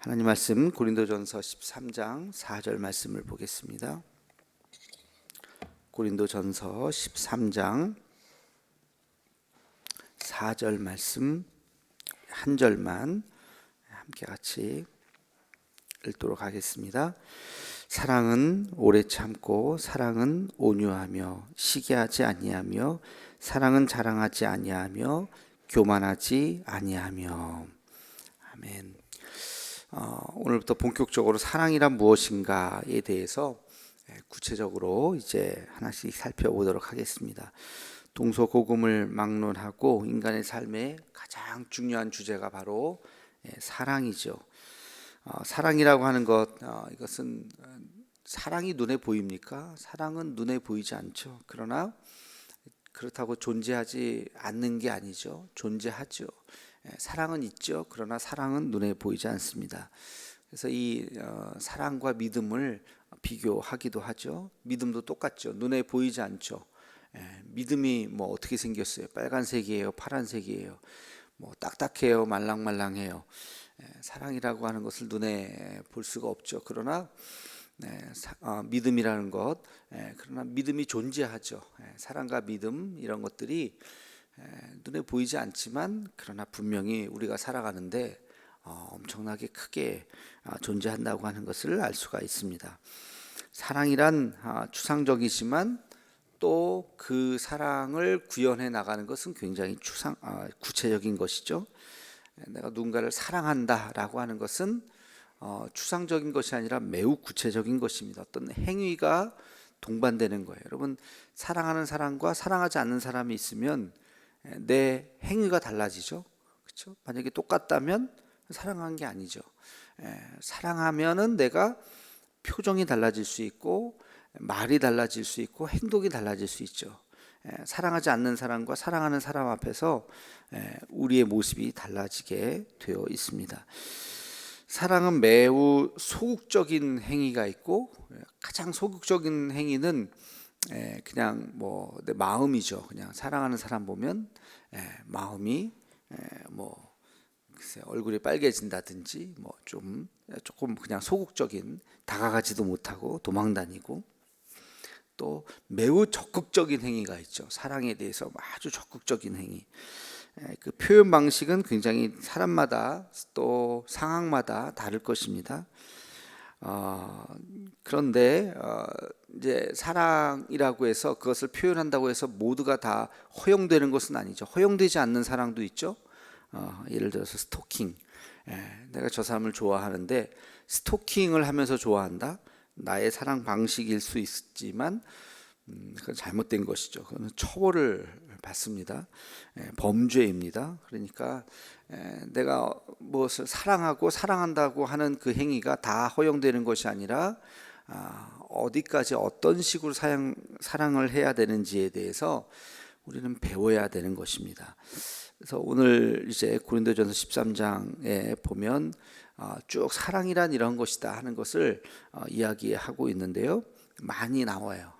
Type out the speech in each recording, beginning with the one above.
하나님 말씀 고린도전서 13장 4절 말씀을 보겠습니다. 고린도전서 13장 4절 말씀 한 절만 함께 같이 읽도록 하겠습니다. 사랑은 오래 참고 사랑은 온유하며 시기하지 아니하며 사랑은 자랑하지 아니하며 교만하지 아니하며 아멘. 어, 오늘부터 본격적으로 사랑이란 무엇인가에 대해서 예, 구체적으로 이제 하나씩 살펴보도록 하겠습니다. 동서고금을 막론하고 인간의 삶의 가장 중요한 주제가 바로 예, 사랑이죠. 어, 사랑이라고 하는 것 어, 이것은 어, 사랑이 눈에 보입니까? 사랑은 눈에 보이지 않죠. 그러나 그렇다고 존재하지 않는 게 아니죠. 존재하죠. 예, 사랑은 있죠. 그러나 사랑은 눈에 보이지 않습니다. 그래서 이 어, 사랑과 믿음을 비교하기도 하죠. 믿음도 똑같죠. 눈에 보이지 않죠. 예, 믿음이 뭐 어떻게 생겼어요? 빨간색이에요, 파란색이에요. 뭐 딱딱해요, 말랑말랑해요. 예, 사랑이라고 하는 것을 눈에 볼 수가 없죠. 그러나 네, 사, 어, 믿음이라는 것, 예, 그러나 믿음이 존재하죠. 예, 사랑과 믿음 이런 것들이 예, 눈에 보이지 않지만 그러나 분명히 우리가 살아가는데 어, 엄청나게 크게 아, 존재한다고 하는 것을 알 수가 있습니다. 사랑이란 아, 추상적이지만 또 그 사랑을 구현해 나가는 것은 굉장히 추상 아, 구체적인 것이죠. 내가 누군가를 사랑한다라고 하는 것은 어, 추상적인 것이 아니라 매우 구체적인 것입니다. 어떤 행위가 동반되는 거예요. 여러분 사랑하는 사람과 사랑하지 않는 사람이 있으면 내 행위가 달라지죠. 그렇죠? 만약에 똑같다면 사랑한 게 아니죠. 에, 사랑하면은 내가 표정이 달라질 수 있고 말이 달라질 수 있고 행동이 달라질 수 있죠. 에, 사랑하지 않는 사람과 사랑하는 사람 앞에서 에, 우리의 모습이 달라지게 되어 있습니다. 사랑은 매우 소극적인 행위가 있고 가장 소극적인 행위는 그냥 뭐 내 마음이죠. 그냥 사랑하는 사람 보면 마음이 뭐 글쎄 얼굴이 빨개진다든지 뭐 좀 조금 그냥 소극적인 다가가지도 못하고 도망다니고 또 매우 적극적인 행위가 있죠. 사랑에 대해서 아주 적극적인 행위. 그 표현 방식은 굉장히 사람마다 또 상황마다 다를 것입니다. 어, 그런데 어, 이제 사랑이라고 해서 그것을 표현한다고 해서 모두가 다 허용되는 것은 아니죠. 허용되지 않는 사랑도 있죠. 어, 예를 들어서 스토킹. 예, 내가 저 사람을 좋아하는데 스토킹을 하면서 좋아한다. 나의 사랑 방식일 수 있지만 음, 그건 잘못된 것이죠. 그거는 처벌을 받습니다. 예, 범죄입니다. 그러니까 예, 내가 무엇을 사랑하고 사랑한다고 하는 그 행위가 다 허용되는 것이 아니라 아, 어디까지 어떤 식으로 사랑, 사랑을 해야 되는지에 대해서 우리는 배워야 되는 것입니다. 그래서 오늘 이제 고린도전서 13장에 보면 어, 쭉 사랑이란 이런 것이다 하는 것을 어, 이야기하고 있는데요. 많이 나와요.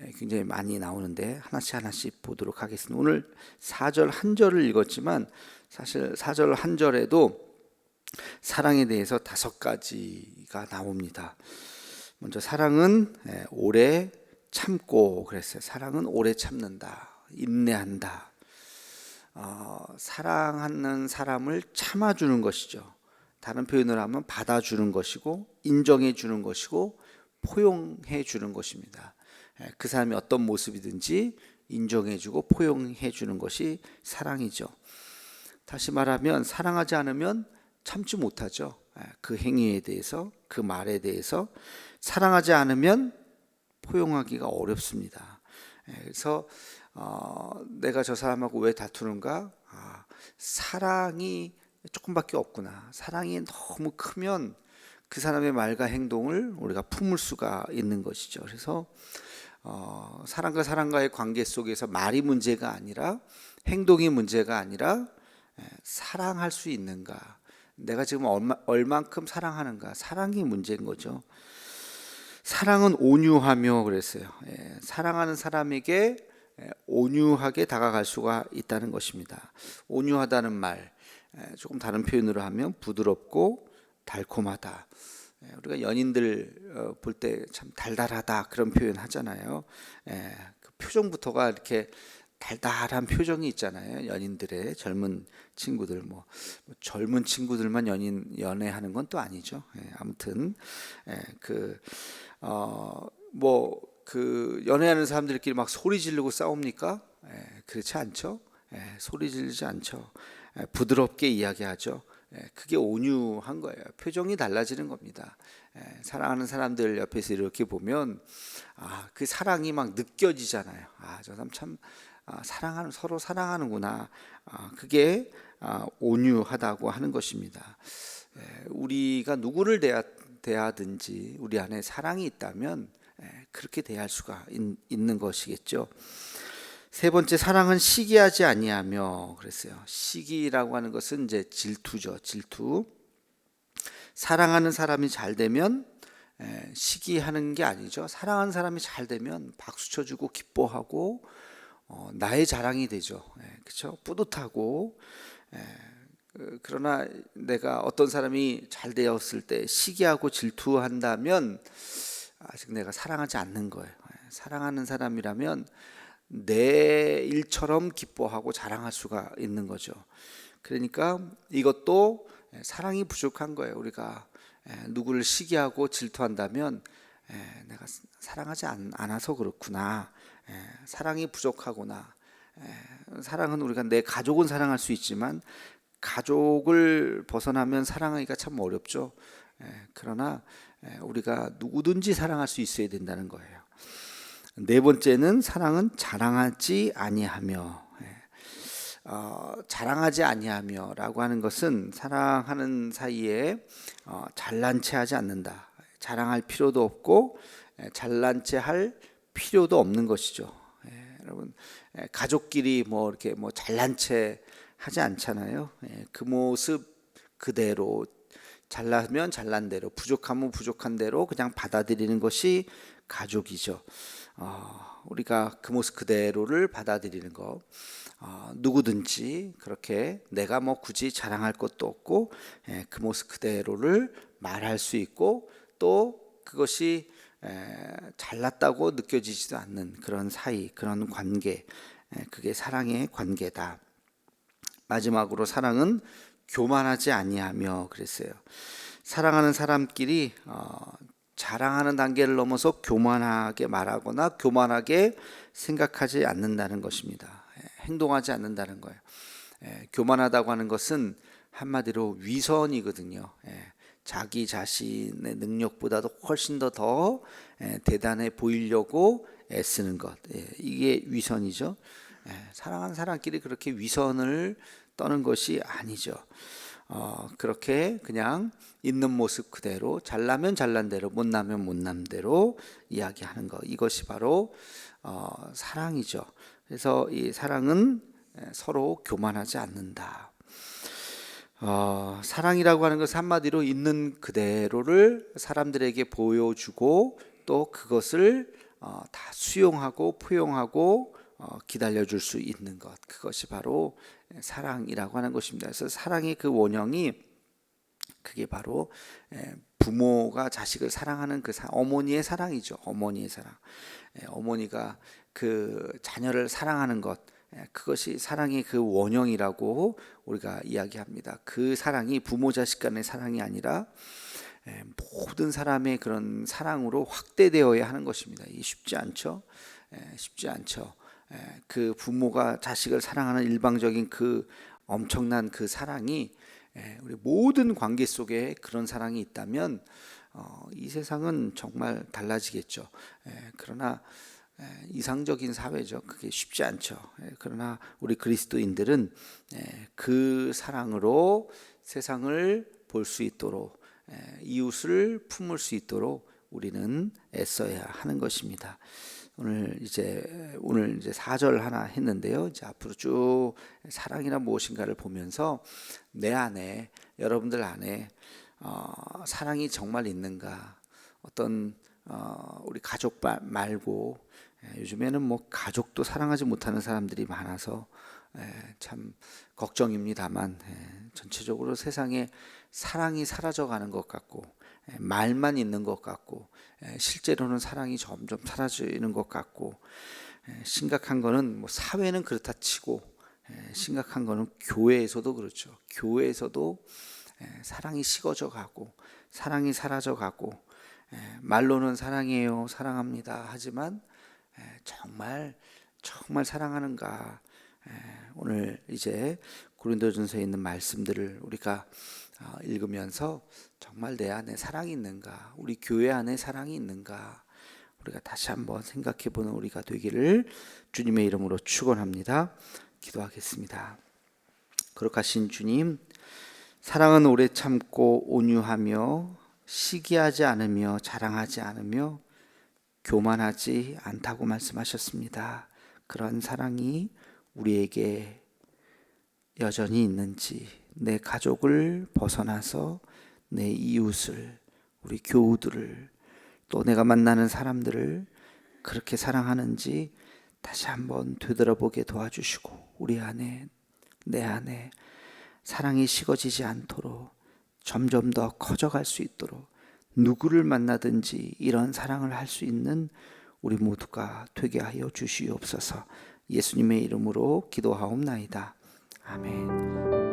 예, 예, 굉장히 많이 나오는데 하나씩 하나씩 보도록 하겠습니다. 오늘 4절 한 절을 읽었지만 사실 4절 한 절에도 사랑에 대해서 다섯 가지가 나옵니다. 먼저 사랑은 예, 오래 참고 그랬어요. 사랑은 오래 참는다, 인내한다. 어, 사랑하는 사람을 참아주는 것이죠. 다른 표현을 하면 받아주는 것이고 인정해 주는 것이고 포용해 주는 것입니다. 예, 그 사람이 어떤 모습이든지 인정해 주고 포용해 주는 것이 사랑이죠. 다시 말하면 사랑하지 않으면 참지 못하죠. 예, 그 행위에 대해서 그 말에 대해서 사랑하지 않으면 포용하기가 어렵습니다. 예, 그래서 어, 내가 저 사람하고 왜 다투는가? 아, 사랑이 조금밖에 없구나. 사랑이 너무 크면 그 사람의 말과 행동을 우리가 품을 수가 있는 것이죠. 그래서 어, 사랑과 사랑과의 관계 속에서 말이 문제가 아니라 행동이 문제가 아니라 에, 사랑할 수 있는가? 내가 지금 얼마, 얼만큼 사랑하는가? 사랑이 문제인 거죠. 사랑은 온유하며 그랬어요. 예, 사랑하는 사람에게 온유하게 다가갈 수가 있다는 것입니다. 온유하다는 말 조금 다른 표현으로 하면 부드럽고 달콤하다. 예, 우리가 연인들 볼 때 참 달달하다 그런 표현 하잖아요. 예, 그 표정부터가 이렇게 달달한 표정이 있잖아요. 연인들의 젊은 친구들 뭐, 뭐 젊은 친구들만 연인 연애하는 건 또 아니죠. 예, 아무튼 예, 그어뭐 그 연애하는 사람들끼리 막 소리 지르고 싸웁니까? 예, 그렇지 않죠. 예, 소리 지르지 않죠. 예, 부드럽게 이야기하죠. 예, 그게 온유한 거예요. 표정이 달라지는 겁니다. 예, 사랑하는 사람들 옆에서 이렇게 보면 아, 그 사랑이 막 느껴지잖아요. 아, 저 사람 참 아, 사랑하는 서로 사랑하는구나. 아, 그게 아, 온유하다고 하는 것입니다. 예, 우리가 누구를 대하, 대하든지 우리 안에 사랑이 있다면 예, 그렇게 대할 수가 있, 있는 것이겠죠. 세 번째 사랑은 시기하지 아니하며 그랬어요. 시기라고 하는 것은 이제 질투죠. 질투. 사랑하는 사람이 잘 되면 에, 시기하는 게 아니죠. 사랑하는 사람이 잘 되면 박수 쳐주고 기뻐하고 어, 나의 자랑이 되죠. 그렇죠? 뿌듯하고 에, 그, 그러나 내가 어떤 사람이 잘 되었을 때 시기하고 질투한다면 아직 내가 사랑하지 않는 거예요. 사랑하는 사람이라면 내 일처럼 기뻐하고 자랑할 수가 있는 거죠. 그러니까 이것도 사랑이 부족한 거예요. 우리가 누구를 시기하고 질투한다면 내가 사랑하지 않아서 그렇구나. 사랑이 부족하구나. 사랑은 우리가 내 가족은 사랑할 수 있지만 가족을 벗어나면 사랑하기가 참 어렵죠. 그러나 우리가 누구든지 사랑할 수 있어야 된다는 거예요. 네 번째는 사랑은 자랑하지 아니하며 예. 어, 자랑하지 아니하며라고 하는 것은 사랑하는 사이에 어, 잘난 체하지 않는다. 자랑할 필요도 없고 예, 잘난 체할 필요도 없는 것이죠. 예, 여러분 예, 가족끼리 뭐 이렇게 뭐 잘난 체 하지 않잖아요. 예, 그 모습 그대로 잘나면 잘난 대로 부족하면 부족한 대로 그냥 받아들이는 것이 가족이죠. 어, 우리가 그 모습 그대로를 받아들이는 것. 어, 누구든지 그렇게 내가 뭐 굳이 자랑할 것도 없고 예, 그 모습 그대로를 말할 수 있고 또 그것이 에, 잘났다고 느껴지지도 않는 그런 사이, 그런 관계, 에, 그게 사랑의 관계다. 마지막으로 사랑은 교만하지 아니하며 그랬어요. 사랑하는 사람끼리 어, 자랑하는 단계를 넘어서 교만하게 말하거나 교만하게 생각하지 않는다는 것입니다. 예, 행동하지 않는다는 거예요. 예, 교만하다고 하는 것은 한마디로 위선이거든요. 예, 자기 자신의 능력보다도 훨씬 더 더 대단해 보이려고 애쓰는 것. 이게 위선이죠. 사랑하는 사람끼리 그렇게 위선을 떠는 것이 아니죠. 어, 그렇게 그냥 있는 모습 그대로 잘나면 잘난 대로 못나면 못난 대로 이야기하는 것 이것이 바로 어, 사랑이죠. 그래서 이 사랑은 서로 교만하지 않는다. 어, 사랑이라고 하는 것은 한마디로 있는 그대로를 사람들에게 보여주고 또 그것을 어, 다 수용하고 포용하고 어, 기다려 줄 수 있는 것 그것이 바로 사랑이라고 하는 것입니다. 그래서 사랑의 그 원형이 그게 바로 부모가 자식을 사랑하는 그 어머니의 사랑이죠. 어머니의 사랑. 어머니가 그 자녀를 사랑하는 것 그것이 사랑의 그 원형이라고 우리가 이야기합니다. 그 사랑이 부모 자식 간의 사랑이 아니라 모든 사람의 그런 사랑으로 확대되어야 하는 것입니다. 이 쉽지 않죠. 쉽지 않죠. 그 부모가 자식을 사랑하는 일방적인 그 엄청난 그 사랑이 우리 모든 관계 속에 그런 사랑이 있다면 어, 이 세상은 정말 달라지겠죠. 그러나 이상적인 사회죠. 그게 쉽지 않죠. 그러나 우리 그리스도인들은 그 사랑으로 세상을 볼 수 있도록 이웃을 품을 수 있도록 우리는 애써야 하는 것입니다. 오늘 이제 오늘 이제 4절 하나 했는데요. 이제 앞으로 쭉 사랑이란 무엇인가를 보면서 내 안에 여러분들 안에 어, 사랑이 정말 있는가? 어떤 어, 우리 가족 말고 예, 요즘에는 뭐 가족도 사랑하지 못하는 사람들이 많아서 에, 참 걱정입니다만 에, 전체적으로 세상에 사랑이 사라져가는 것 같고 에, 말만 있는 것 같고 에, 실제로는 사랑이 점점 사라지는 것 같고 에, 심각한 거는 뭐 사회는 그렇다 치고 에, 심각한 거는 교회에서도 그렇죠. 교회에서도 에, 사랑이 식어져 가고 사랑이 사라져 가고 에, 말로는 사랑해요, 사랑합니다. 하지만 에, 정말 정말 사랑하는가? 에, 오늘 이제 고린도전서에 있는 말씀들을 우리가 어, 읽으면서 정말 내 안에 사랑이 있는가? 우리 교회 안에 사랑이 있는가? 우리가 다시 한번 생각해 보는 우리가 되기를 주님의 이름으로 축원합니다. 기도하겠습니다. 거룩하신 주님, 사랑은 오래 참고 온유하며 시기하지 않으며 자랑하지 않으며 교만하지 않다고 말씀하셨습니다. 그런 사랑이 우리에게 여전히 있는지 내 가족을 벗어나서 내 이웃을 우리 교우들을 또 내가 만나는 사람들을 그렇게 사랑하는지 다시 한번 되돌아보게 도와주시고 우리 안에 내 안에 사랑이 식어지지 않도록 점점 더 커져갈 수 있도록 누구를 만나든지 이런 사랑을 할 수 있는 우리 모두가 되게 하여 주시옵소서 예수님의 이름으로 기도하옵나이다. 아멘.